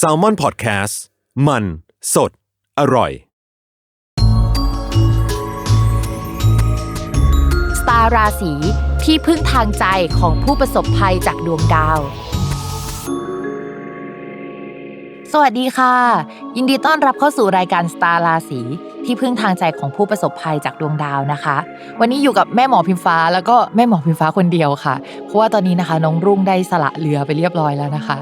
s a l ม o n PODCAST มัน สด อร่อย สตาราศีที่พึ่งทางใจของผู้ประสบภัยจากดวงดาว สวัสดีค่ะ ยินดีต้อนรับเข้าสู่รายการสตาราศีที่พึ่งทางใจของผู้ประสบภัยจากดวงดาวนะคะ วันนี้อยู่กับแม่หมอพิมฟ้าแล้วก็แม่หมอพิมฟ้าคนเดียวค่ะ เพราะว่าตอนนี้นะคะ น้องรุ่งได้สละเรือไปเรียบร้อยแล้วนะคะ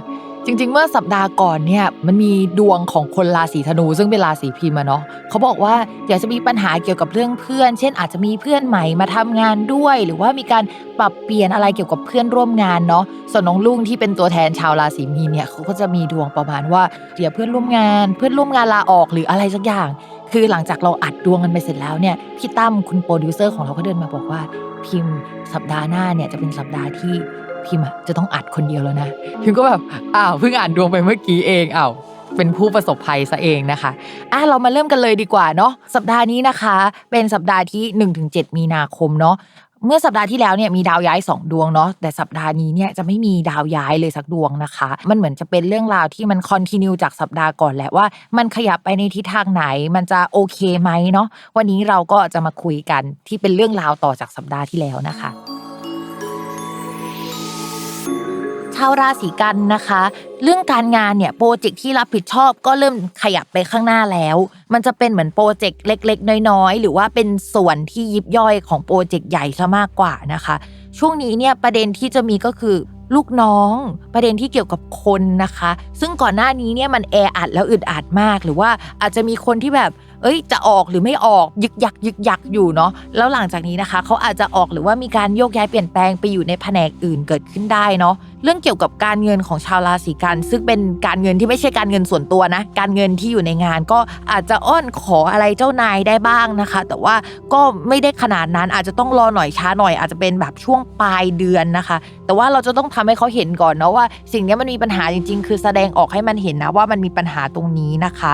จริง ๆ เมื่อสัปดาห์ก่อนเนี่ยมันมีดวงของคนราศีธนู ซึ่งเป็นราศีพิมพ์อะเนาะเขาบอกว่าอยากจะมีปัญหาเกี่ยวกับเรื่องเพื่อน เช่น อาจจะมีเพื่อนใหม่มาทำงานด้วย หรือว่ามีการปรับเปลี่ยนอะไรเกี่ยวกับเพื่อนร่วมงานเนาะส่วนน้องลุงที่เป็นตัวแทนชาวราศีมีนเนี่ยเขาก็จะมีดวงประมาณว่าเดี๋ยวเพื่อนร่วมงาน เพื่อนร่วมงานลาออกหรืออะไรสักอย่าง คือหลังจากเราอัดดวงกันไปเสร็จแล้วเนี่ยพี่ตั้มคุณโปรดิวเซอร์ของเราก็เดินมาบอกว่าพิมพ์สัปดาห์หน้าเนี่ยจะเป็นสัปดาห์ที่ พิมพ์อะจะต้องอัดคนเดียวแล้วนะพิมก็แบบอ้าวเพิ่งอ่านดวงไปเมื่อกี้เองอ้าวเป็นผู้ประสบภัยซะเองนะคะอะเรามาเริ่มกันเลยดีกว่าเนาะสัปดาห์นี้นะคะ เป็นสัปดาห์ที่ 1-7 มีนาคมเนาะเมื่อสัปดาห์ที่แล้วเนี่ยมีดาวย้าย 2 ดวงเนาะแต่สัปดาห์นี้เนี่ยจะไม่มีดาวย้ายเลยสักดวงนะคะ มันเหมือนจะเป็นเรื่องราวที่มันคอนติเนียจากสัปดาห์ก่อนแหละว่า มันขยับไปในทิศทางไหน มันจะโอเคไหมเนาะวันนี้เราก็จะมาคุยกันที่เป็นเรื่องราวต่อจากสัปดาห์ที่แล้วนะคะ ชาวราศีกันนะคะ เรื่องการงานเนี่ยโปรเจกต์ที่รับผิดชอบก็เริ่มขยับไปข้างหน้าแล้ว มันจะเป็นเหมือนโปรเจกต์เล็ก ๆ น้อยๆ หรือว่าเป็นส่วนที่ยิบย่อยของโปรเจกต์ใหญ่ซะมากกว่านะคะ ช่วงนี้เนี่ยประเด็นที่จะมีก็คือลูกน้องประเด็นที่เกี่ยวกับคนนะคะ ซึ่งก่อนหน้านี้เนี่ยมันแออัดแล้วอึดอัดมาก หรือว่าอาจจะมีคนที่แบบ เอ้ย จะออกหรือไม่ออกยึกยักยึกยักอยู่เนาะแล้วหลังจากนี้นะคะ เขาอาจจะออกหรือว่ามีการโยกย้ายเปลี่ยนแปลงไปอยู่ในแผนกอื่นเกิดขึ้นได้เนาะเรื่องเกี่ยวกับการเงินของชาวราศีกัน ซึ่งเป็นการเงินที่ไม่ใช่การเงินส่วนตัวนะ การเงินที่อยู่ในงานก็อาจจะอ้อนขออะไรเจ้านายได้บ้างนะคะ แต่ว่าก็ไม่ได้ขนาดนั้นอาจจะต้องรอหน่อยช้าหน่อยอาจจะเป็นแบบช่วงปลายเดือนนะคะ แต่ว่าเราจะต้องทำให้เขาเห็นก่อนเนาะว่า สิ่งนี้มันมีปัญหาจริง ๆ คือแสดงออกให้มันเห็นนะว่ามันมีปัญหาตรงนี้นะคะ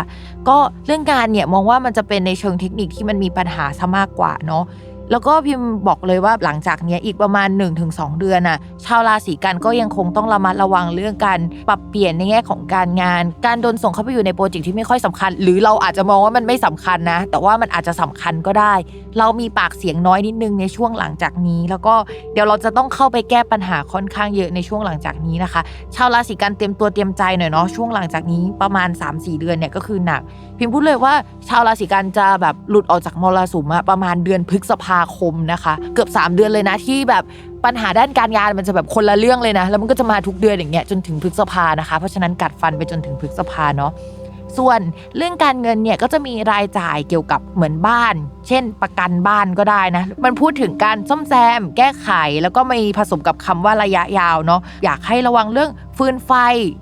ก็เรื่องการเนี่ยมองว่ามันจะเป็นในเชิงเทคนิคที่มันมีปัญหาซะมากกว่าเนาะ แล้วก็พิมพ์บอกเลยว่าหลังจากนี้อีกประมาณ 1-2 เดือนน่ะชาวราศีกันก็ยังคงต้องระมัดระวังเรื่องการปรับเปลี่ยนในแง่ของการงาน การโดนส่งเข้าไปอยู่ในโปรเจกต์ที่ไม่ค่อยสำคัญ หรือเราอาจจะมองว่ามันไม่สำคัญนะ แต่ว่ามันอาจจะสำคัญก็ได้ เรามีปากเสียงน้อยนิดนึงในช่วงหลังจากนี้ แล้วก็เดี๋ยวเราจะต้องเข้าไปแก้ปัญหาค่อนข้างเยอะในช่วงหลังจากนี้นะคะ ชาวราศีกันเตรียมตัวเตรียมใจหน่อยเนาะช่วงหลังจากนี้ประมาณ 3-4 เดือนเนี่ยก็คือหนัก พิมพ์พูดเลยว่าชาวราศีกันจะแบบหลุดออกจากมรสุมอะประมาณเดือนพฤษภาคมนะคะ เกือบ 3 เดือนเลยนะที่แบบปัญหาด้านการงานมันจะแบบคนละเรื่องเลยนะ แล้วมันก็จะมาทุกเดือนอย่างเงี้ยจนถึงพฤษภานะคะ เพราะฉะนั้นกัดฟันไปจนถึงพฤษภาเนาะ ส่วนเรื่องการเงินเนี่ยก็จะมีรายจ่ายเกี่ยวกับเหมือนบ้าน เช่นประกันบ้านก็ได้นะ มันพูดถึงการซ่อมแซม แก้ไข แล้วก็มีผสมกับคำว่าระยะยาวเนาะอยากให้ระวังเรื่องฟืนไฟ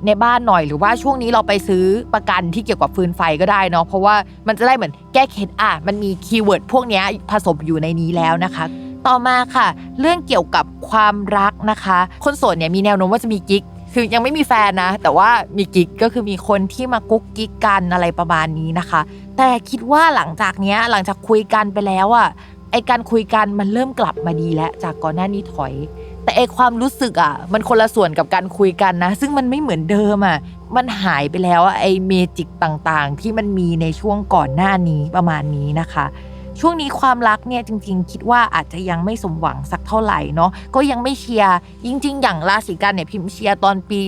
ในบ้านหน่อย หรือว่าช่วงนี้เราไปซื้อประกันที่เกี่ยวกับฟืนไฟก็ได้เนาะเพราะว่ามันจะได้เหมือนแก้เคล็ดอะมันมีคีย์เวิร์ดพวกนี้ผสมอยู่ในนี้แล้วนะคะต่อมาค่ะ เรื่องเกี่ยวกับความรักนะคะ คนโสดเนี่ยมีแนวโน้มว่าจะมีกิ๊ก คือยังไม่มีแฟนนะ แต่ว่ามีกิ๊กก็คือมีคนที่มากุ๊กกิ๊กกันอะไรประมาณนี้นะคะ แต่คิดว่าหลังจากเนี้ยหลังจากคุยกันไปแล้วอะไอการคุยกันมันเริ่มกลับมาดีแล้วจากก่อนหน้านี้ถอย แต่ไอความรู้สึกอะมันคนละส่วนกับการคุยกันนะ ซึ่งมันไม่เหมือนเดิมอะมันหายไปแล้วอะไอเมจิกต่างๆ ที่มันมีในช่วงก่อนหน้านี้ประมาณนี้นะคะ ช่วงนี้ความรักเนี่ยจริง ๆ คิดว่าอาจจะยังไม่สมหวังสักเท่าไหร่เนาะก็ยังไม่เชียร์จริง ๆ อย่างราศีกันเนี่ยพิมพ์เชียร์ตอนปี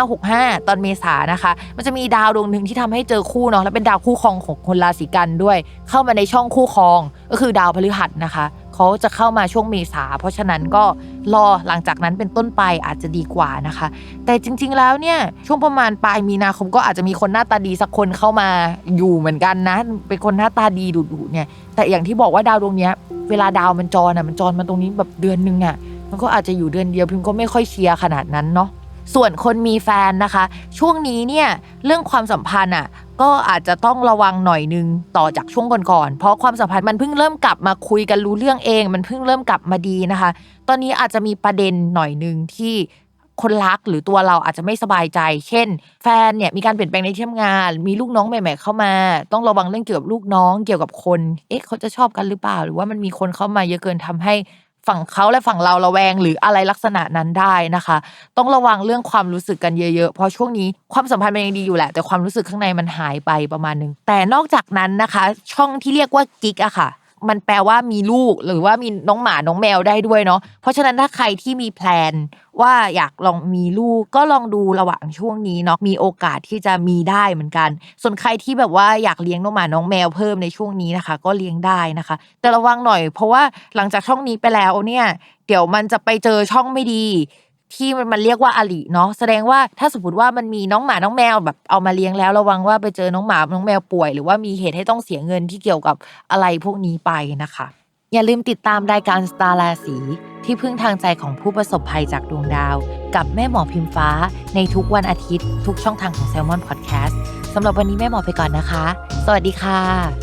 2565 ตอนเมษานะคะ มันจะมีดาวดวงหนึ่งที่ทำให้เจอคู่เนาะและเป็นดาวคู่ครองของคนราศีกันด้วย เข้ามาในช่องคู่ครองก็คือดาวพฤหัสนะคะ เขาจะเข้ามาช่วงเมษา เพราะฉะนั้นก็รอหลังจากนั้นเป็นต้นไปอาจจะดีกว่านะคะ แต่จริง ๆ แล้วเนี่ยช่วงประมาณปลายมีนาคมก็อาจจะมีคนหน้าตาดีสักคนเข้ามาอยู่เหมือนกันนะ เป็นคนหน้าตาดีดุๆเนี่ย แต่อย่างที่บอกว่าดาวดวงเนี้ย เวลาดาวมันจรอะมันจรมาตรงนี้แบบเดือนนึงอะมันก็อาจจะอยู่เดือนเดียวพิมก็ไม่ค่อยเชียร์ขนาดนั้นเนาะ ส่วนคนมีแฟนนะคะ ช่วงนี้เนี่ยเรื่องความสัมพันธ์อะก็อาจจะต้องระวังหน่อยนึงต่อจากช่วงก่อนๆเพราะความสัมพันธ์มันเพิ่งเริ่มกลับมาคุยกันรู้เรื่องเอง มันเพิ่งเริ่มกลับมาดีนะคะ ตอนนี้อาจจะมีประเด็นหน่อยนึงที่คนรักหรือตัวเราอาจจะไม่สบายใจ เช่น แฟนเนี่ยมีการเปลี่ยนแปลงในที่ทำงาน มีลูกน้องใหม่ ๆ เข้ามา ต้องระวังเรื่องเกี่ยวกับลูกน้องเกี่ยวกับคน เอ๊ะเขาจะชอบกันหรือเปล่า หรือว่ามันมีคนเข้ามาเยอะเกินทำให้ ฝั่งเขาและฝั่งเราระแวงหรืออะไรลักษณะนั้นได้นะคะ ต้องระวังเรื่องความรู้สึกกันเยอะๆ เพราะช่วงนี้ความสัมพันธ์มันยังดีอยู่แหละ แต่ความรู้สึกข้างในมันหายไปประมาณนึงแต่นอกจากนั้นนะคะ ช่องที่เรียกว่ากิ๊กอะค่ะ มันแปลว่ามีลูกหรือว่ามีน้องหมาน้องแมวได้ด้วยเนาะเพราะฉะนั้นถ้าใครที่มีแพลนว่าอยากลองมีลูกก็ลองดูระหว่างช่วงนี้เนาะมีโอกาสที่จะมีได้เหมือนกัน ส่วนใครที่แบบว่าอยากเลี้ยงน้องหมาน้องแมวเพิ่มในช่วงนี้นะคะ ก็เลี้ยงได้นะคะ แต่ระวังหน่อยเพราะว่าหลังจากช่องนี้ไปแล้วเนี่ย เดี๋ยวมันจะไปเจอช่องไม่ดี ที่มันเรียกว่าอลิเนาะแสดงว่าถ้าสมมติว่ามันมีน้องหมาน้องแมวแบบเอามาเลี้ยงแล้วระวังว่าไปเจอน้องหมาน้องแมวป่วย หรือว่ามีเหตุให้ต้องเสียเงินที่เกี่ยวกับอะไรพวกนี้ไปนะคะ อย่าลืมติดตามรายการสตาร์ราศีที่พึ่งทางใจของผู้ประสบภัยจากดวงดาว กับแม่หมอพิมฟ้า ในทุกวันอาทิตย์ ทุกช่องทางของ s ซ l m o n Podcast สำหรับวันนี้แม่หมอไปก่อนนะคะ สวัสดีค่ะ